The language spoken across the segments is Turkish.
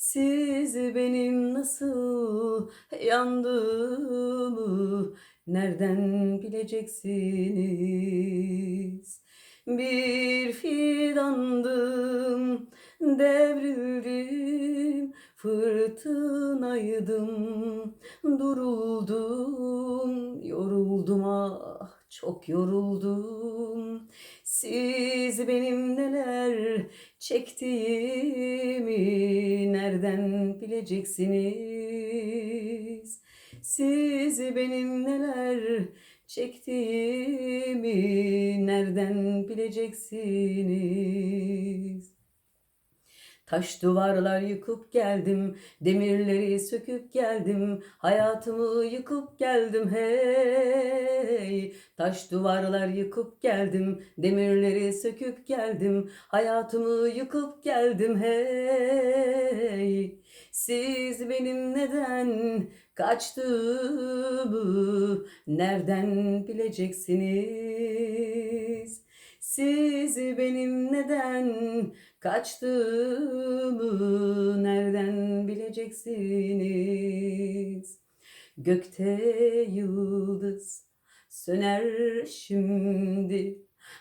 Siz benim nasıl yandığımı nereden bileceksiniz? Bir fidandım, devrildim, fırtınaydım, duruldum, yoruldum ah, çok yoruldum. Siz benim neler çektiğimi nereden bileceksiniz? Siz benim neler çektiğimi nereden bileceksiniz? Taş duvarlar yıkıp geldim, demirleri söküp geldim, hayatımı yıkıp geldim hey. Taş duvarlar yıkıp geldim, demirleri söküp geldim, hayatımı yıkıp geldim hey. Siz benim neden kaçtığımı nereden bileceksiniz? Siz benim neden kaçtığımı nereden bileceksiniz? Gökte yıldız söner şimdi.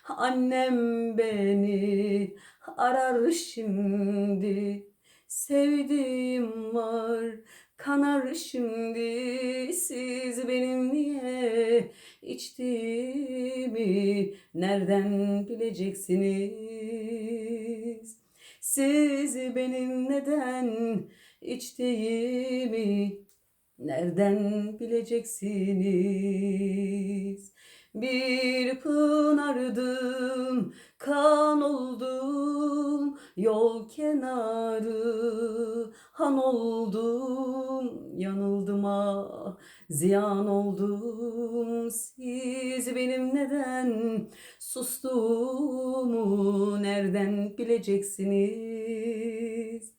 Annem beni arar şimdi. Sevdiğim var kanar şimdi. Siz benim niye içtiğimi nereden bileceksiniz? Siz benim neden içtiğimi nereden bileceksiniz? Bir pınardım, kan oldum, yol kenarı han oldum, yanıldım ah, ziyan oldum. Siz benim neden sustuğumu nereden bileceksiniz?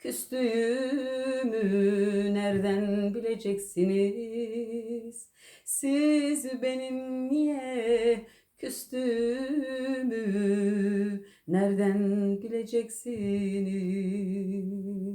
küstüğümü nereden bileceksiniz? Siz benim niye küstüğümü nereden bileceksiniz?